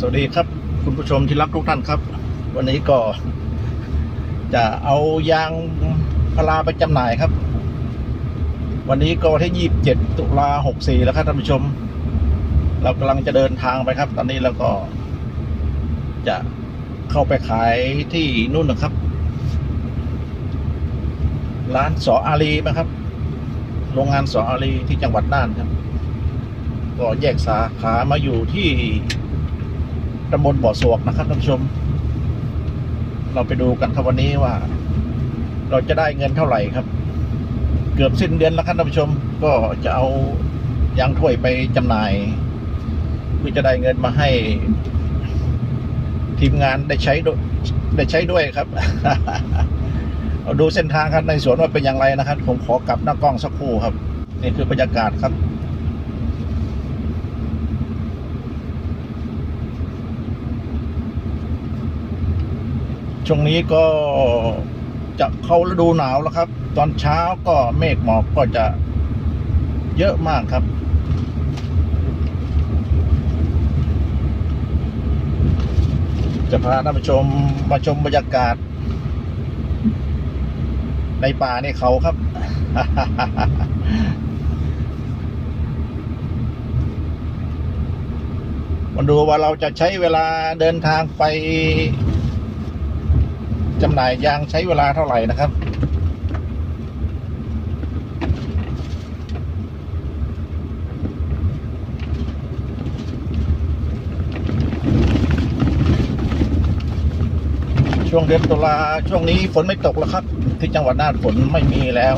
สวัสดีครับ คุณผู้ชมที่รักทุกท่านครับ วันนี้ก็ จะเอายางพาราไปจำหน่ายครับ วันนี้ก็วันที่27ตุลา64แล้วครับท่านผู้ชม เรากำลังจะเดินทางไปครับ ตอนนี้เราก็ จะเข้าไปขายที่นู่นนะครับ ร้านสออารีนะครับ โรงงานสออารีที่จังหวัดน่านครับ ก็แยกสาขามาอยู่ที่ ตำบลบ่อสวกนะครับท่านผู้ชม เราไปดูกันครับวันนี้ว่า เราจะได้เงินเท่าไหร่ครับ เกือบสิ้นเดือนแล้วครับท่านผู้ชม ก็จะเอายางถ้วยไปจำหน่ายเพื่อจะได้เงินมาให้ ทีมงานได้ใช้ได้ใช้ด้วยครับเราดูเส้นทางครับในสวนว่าเป็นอย่างไรนะครับ ผมขอกลับหน้ากล้องสักครู่ครับ นี่คือบรรยากาศครับ ช่วงนี้ก็จะเข้าฤดูหนาวแล้วครับ ตอนเช้าก็เมฆหมอกก็จะเยอะมากครับ จะพาท่านผู้ชมมาชมบรรยากาศ ในป่าในเขาครับ มาดูว่าเราจะใช้เวลาเดินทางไป จำหน่ายยางใช้เวลาเท่าไหร่นะครับช่วงเดือนตุลาช่วงนี้ฝนไม่ตกแล้วครับ ที่จังหวัดน่านฝนไม่มีแล้ว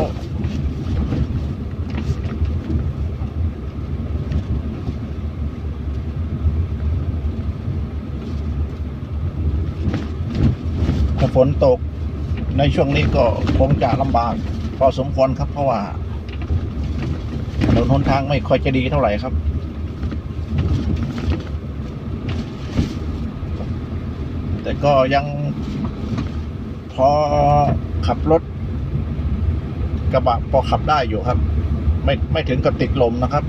นตกในช่วงนี้ก็คงจะลำบากพอสมควรครับ เพราะว่าถนนหนทางไม่ค่อยจะดีเท่าไหร่ครับ แต่ก็ยังพอขับรถ กระบะพอขับได้อยู่ครับ ไม่ไม่ถึงกับติดลมนะครับ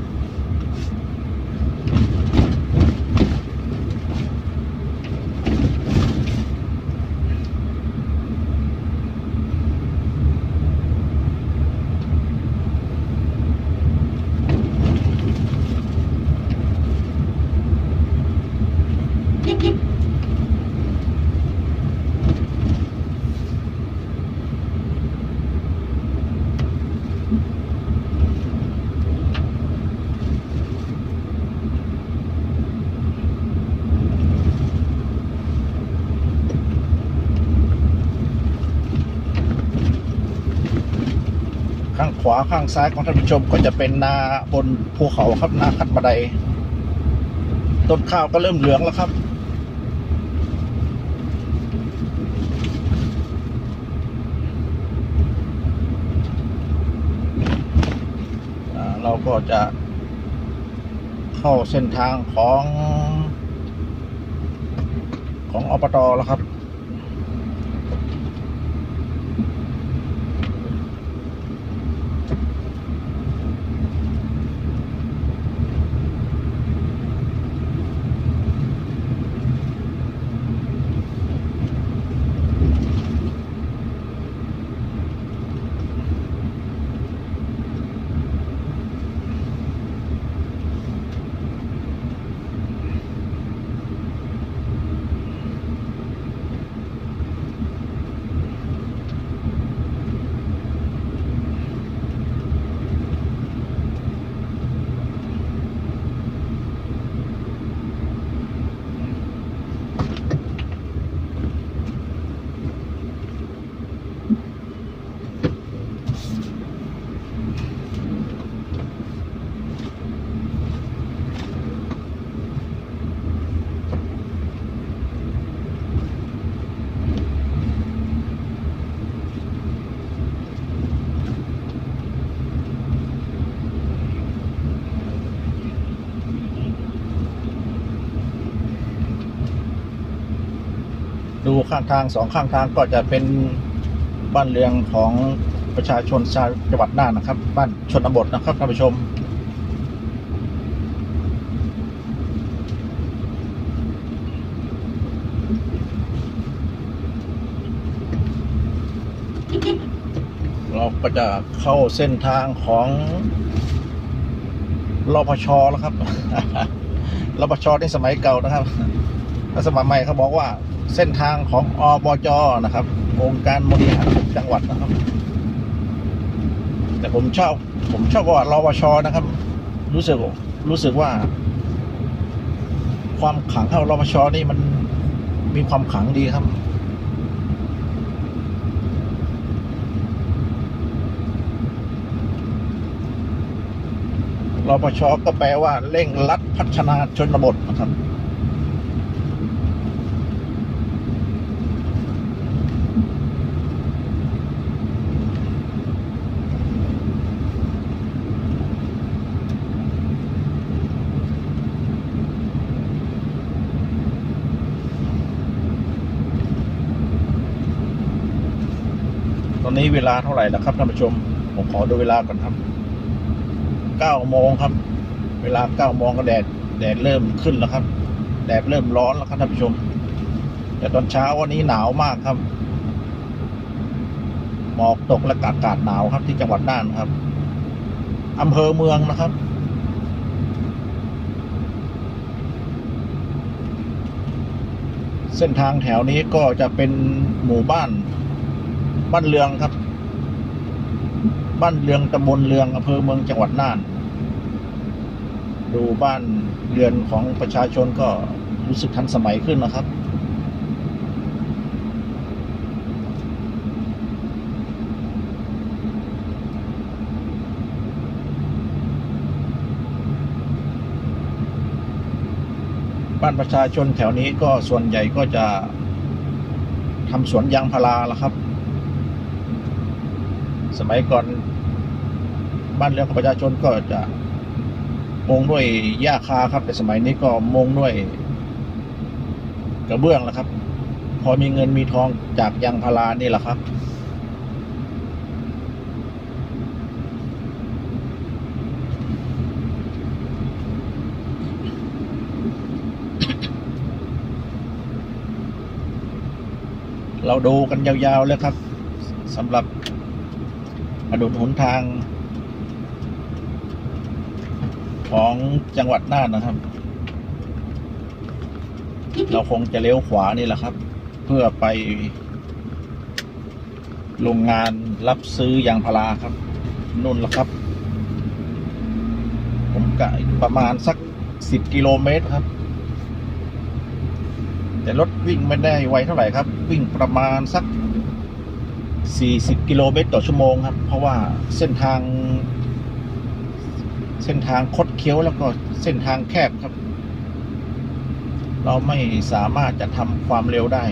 วาข้างซ้ายของท่านผู้ชมก็จะเป็นนาบนภูเขาครับนาคัดบันไดต้นข้าวก็เริ่มเหลืองแล้วครับ เราก็จะเข้าเส้นทางของของอบตแล้วครับ ดูข้างทางสองข้างทางก็จะเป็นบ้านเรืองของประชาชนชาวจังหวัดน่านนะครับ บ้านชนบทนะครับท่านผู้ชม เราก็จะเข้าเส้นทางของรพชแล้วครับรพชในสมัยเก่านะครับ สมัยใหม่เขาบอกว่าเส้นทางของอบจนะครับองค์การบริหารจังหวัดนะครับ แต่ผมชอบผมชอบว่ารพชนะครับ รู้สึกรู้สึกว่า ความขังเข้ารพชนี่มันมีความขังดีครับรปชก็แปลว่าเร่งรัดพัฒนาชนบทนะครับ อนนี้เวลาเท่าไหร่แล้วครับท่านผู้ชม ผมขอดูเวลาก่อนครับเก้าโมงครับ เวลาเก้าโมงก็แดดแดดเริ่มขึ้นแล้วครับ แดดเริ่มร้อนแล้วครับท่านผู้ชม แต่ตอนเช้าวันนี้หนาวมากครับ หมอกตกและอากาศหนาวครับที่จังหวัดน่านครับอำเภอเมืองนะครับเส้นทางแถวนี้ก็จะเป็นหมู่บ้าน บ้านเรืองครับ บ้านเรืองตำบลเรืองอำเภอเมืองจังหวัดน่าน ดูบ้านเรือนของประชาชนก็รู้สึกทันสมัยขึ้นนะครับบ้านประชาชนแถวนี้ก็ส่วนใหญ่ก็จะทำสวนยางพาราละครับ สมัยก่อนบ้านเรือนของประชาชนก็จะมงด้วยหญ้าคาครับ แต่สมัยนี้ก็มงด้วยกระเบื้องแล้วครับ พอมีเงินมีทองจากยางพารานี่แหละครับ เราดูกันยาวๆเลยครับสำหรับ ถนนหนทาง ของจังหวัดน่านนะครับ เราคงจะเลี้ยวขวานี่แหละครับ เพื่อไป โรงงานรับซื้อยางพาราครับนุ่นละครับ ผมกะประมาณสักสิบกิโลเมตรครับ แต่รถวิ่งไม่ได้ไวเท่าไหร่ครับ วิ่งประมาณสัก 40 กิโลเมตรต่อชั่วโมงครับ เพราะว่าเส้นทาง เส้นทางคดเคี้ยวแล้วก็เส้นทางแคบครับ เราไม่สามารถจะทำความเร็วได้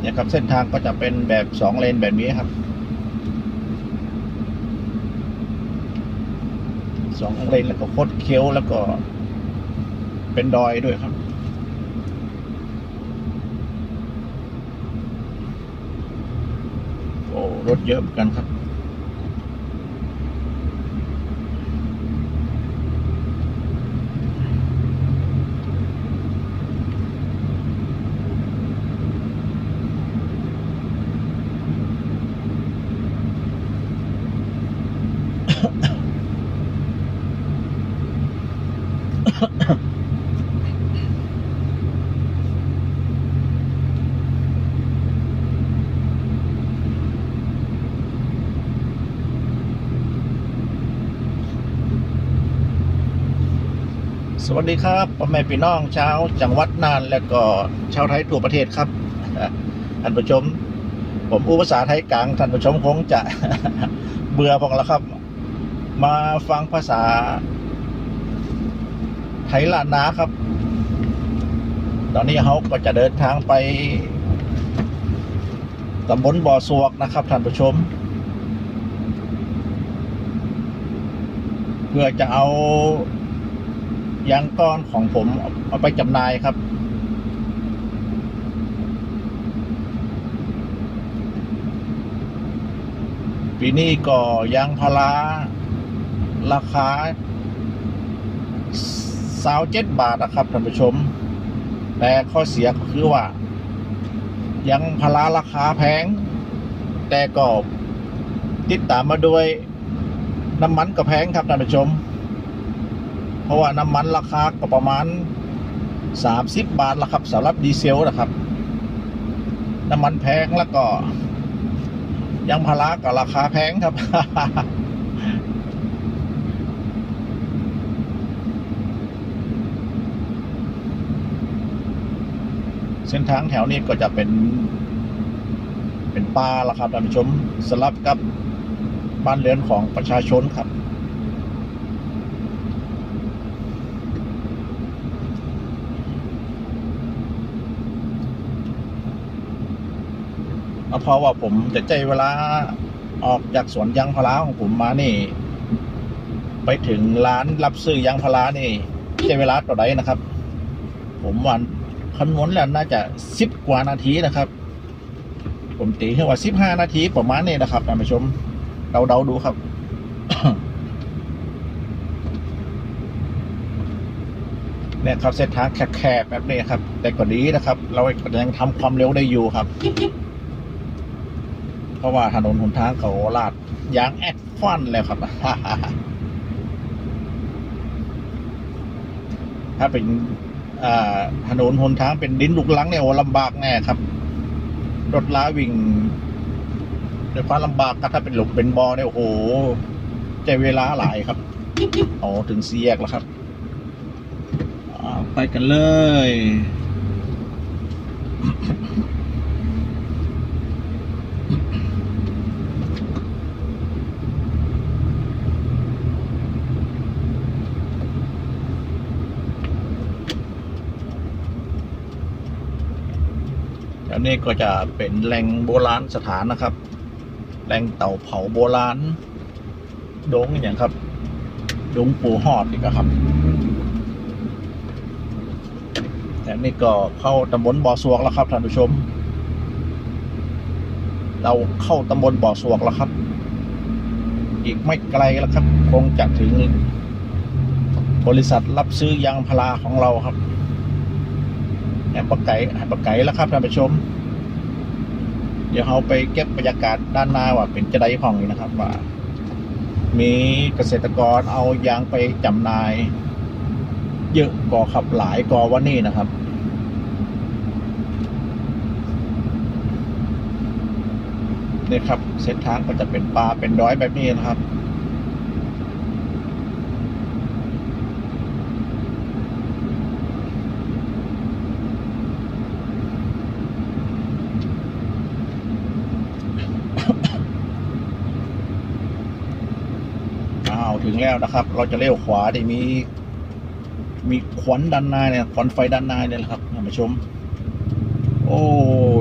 เนี่ยครับเส้นทางก็จะเป็นแบบสองเลนแบบนี้ครับสองเลนแล้วก็คดเคี้ยวแล้วก็เป็นดอยด้วยครับ โอ้ รถเยอะเหมือนกันครับ สวัสดีครับพ่อแม่พี่น้องชาวจังหวัดน่านและก็ชาวไทยทั่วประเทศครับท่านผู้ชม ผมผู้ภาษาไทยกลางท่านผู้ชมคงจะเบื่อพองแล้วครับ มาฟังภาษา ไทยล้านนาครับ ตอนนี้เขาก็จะเดินทางไปตำบลบ่อสวกนะครับท่านผู้ชม เพื่อจะเอา ยางก้อนของผมเอาไปจำหน่ายครับ ปีนี้ก็ยางพาราราคาสาวเจ็ดบาทนะครับท่านผู้ชม แต่ข้อเสียก็คือว่า ยังพาราราคาแพง แต่ก็ติดตามมาด้วยน้ำมันก็แพงครับท่านผู้ชม เพราะว่าน้ำมันราคาก็ประมาณ 30 บาทละครับสำหรับดีเซลนะครับ น้ำมันแพงแล้วก็ยังพาราก็ราคาแพงครับ เส้นทางแถวนี้ก็จะเป็น เป็นป่าละครับท่านผู้ชมสลับกับบ้านเรือนของประชาชนครับ เพราะว่าผมจะใจเวลาออกจากสวนยางพาราของผมมานี่ ไปถึงร้านรับซื้อยางพารานี่ใช้เวลาต่อใดนะครับ ผมวันคำนวณแล้วน่าจะสิบกว่านาทีนะครับ ผมตีให้ว่าสิบห้านาทีประมาณนี้นะครับท่านผู้ชมเดาเดาดูครับเนี่ยครับเส้นทางแคบๆแบบนี้ครับ แต่ก็ดีนะครับ เรายังทำความเร็วได้อยู่ครับ ราะว่าถนนหนทางเขาลาดยางแอดฟันแล้วครับ ถ้าเป็นถนนหนทางเป็นดินลูกลังเนี่ยโอ้ลำบากแน่ครับ รถล้าวิ่งด้วยความลำบากครับถ้าเป็นหลุมเป็นบอเนี่ยโอ้โหใจเวลาหลายครับโอ๋อถึงสี่แยกแล้วครับไปกันเลย แถวนี้ก็จะเป็นแหล่งโบราณสถานนะครับ แหล่งเต่าเผาโบราณดงอย่างครับ ดงปูหอดอีกอะครับแถวนี้ก็เข้าตำบลบ่อสวกแล้วครับท่านผู้ชม เราเข้าตำบลบ่อสวกแล้วครับ อีกไม่ไกลแล้วครับ คงจะถึงบริษัทรับซื้อยางพาราของเราครับ แอบปะไก่แอบปะไก่แล้วครับท่านผู้ชม เดี๋ยวเราไปเก็บบรรยากาศด้านหน้าว่าเป็นจะได้ห้องนี้นะครับ ว่า มีเกษตรกรเอายางไปจำหน่าย เยอะกอขับหลายกอวันนี้นะครับเนี่ยครับเส้นทางก็จะเป็นป่าเป็นดอยแบบนี้นะครับ งแล้วนะครับ เราจะเลี้ยวขวาได้มี มีควันด้านหน้าเนี่ยควันไฟด้านหน้าเนี่ยละครับท่านผู้ชม โอ้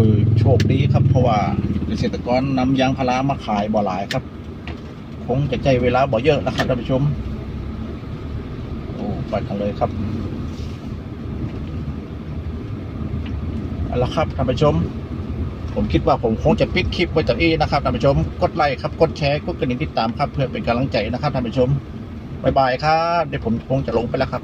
ยโชคดีครับ เพราะว่าเกษตรกรนำยางพารามาขายบ่หลายครับ คงจะใจเวลาบ่เยอะนะครับท่านผู้ชม โอ้ไปกันเลยครับเอาละครับท่านผู้ชม ผมคิดว่าผมคงจะปิดคลิปไว้จากนี้นะครับท่านผู้ชม กดไลค์ครับ กดแชร์ กดกระดิ่งติดตามครับ เพื่อเป็นกำลังใจนะครับท่านผู้ชม บ๊ายบายครับ เดี๋ยวผมคงจะลงไปแล้วครับ